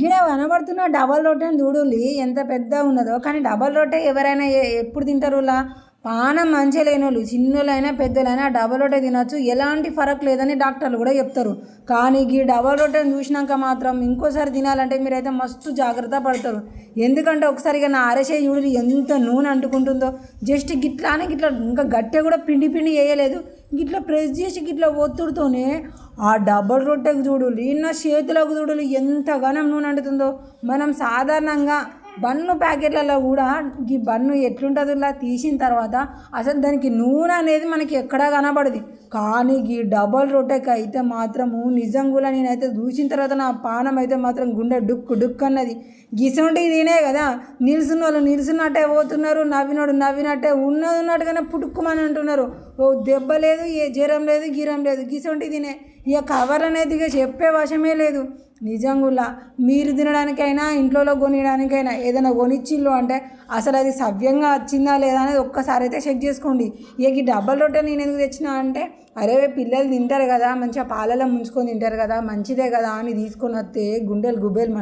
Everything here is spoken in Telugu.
గిడ కనబడుతున్న డబల్ రొట్టెని చూడులి ఎంత పెద్ద ఉన్నదో. కానీ డబల్ రొట్టె ఎవరైనా ఎప్పుడు తింటారులా పానం మంచిగా లేని వాళ్ళు చిన్నోళ్ళైనా పెద్దలైనా డబల్ రొట్టె తినచ్చు. ఎలాంటి ఫరక్ లేదని డాక్టర్లు కూడా చెప్తారు. కానీ ఈ డబల్ రొట్టెని చూసినాక మాత్రం ఇంకోసారి తినాలంటే మీరైతే మస్తు జాగ్రత్త పడతారు. ఎందుకంటే ఒకసారి నా అరసే చూడు ఎంత నూనె అంటుకుంటుందో. జస్ట్ గిట్లానే గిట్లా ఇంకా గట్టె కూడా పిండి పిండి వేయలేదు. గిట్లా ప్రెస్ చేసి గిట్లా ఒత్తుడుతోనే ఆ డబల్ రొట్టెకు చూడు నా చేతులకు చూడు ఎంత ఘనం నూనె అంటుతుందో. మనం సాధారణంగా బన్ను ప్యాకెట్లలో కూడా ఈ బన్ను ఎట్లుంటుందో ఇలా తీసిన తర్వాత అసలు దానికి నూనె అనేది మనకి ఎక్కడా కనబడదు. కానీ ఈ డబల్ రొట్టెకి అయితే మాత్రము నిజంగా నేనైతే చూసిన తర్వాత నా పానం అయితే మాత్రం గుండె డుక్కు డుక్కు అన్నది. గిసంటివి తినే కదా నిలుసున్న వాళ్ళు నిలుసున్నట్టే పోతున్నారు నవ్వినోడు నవ్వినట్టే ఉన్నది ఉన్నట్టుగానే పుట్టుకుమని అంటున్నారు. ఓ దెబ్బ లేదు ఏ జ్వరం లేదు గీరం లేదు గిసంటి తినే ఇక కవర్ అనేది ఇక చెప్పే వశమే లేదు. నిజంగులా మీరు తినడానికైనా ఇంట్లో కొనియడానికైనా ఏదైనా కొనిచ్చిల్లు అంటే అసలు అది సవ్యంగా వచ్చిందా లేదా అనేది ఒక్కసారి అయితే చెక్ చేసుకోండి. ఇక ఈ డబ్బల్ రొట్టె నేను ఎందుకు తెచ్చినా అంటే అరే పిల్లలు తింటారు కదా మంచిగా పాలలో ముంచుకొని తింటారు కదా మంచిదే కదా అని తీసుకొని వస్తే గుండెలు గుబ్బెలు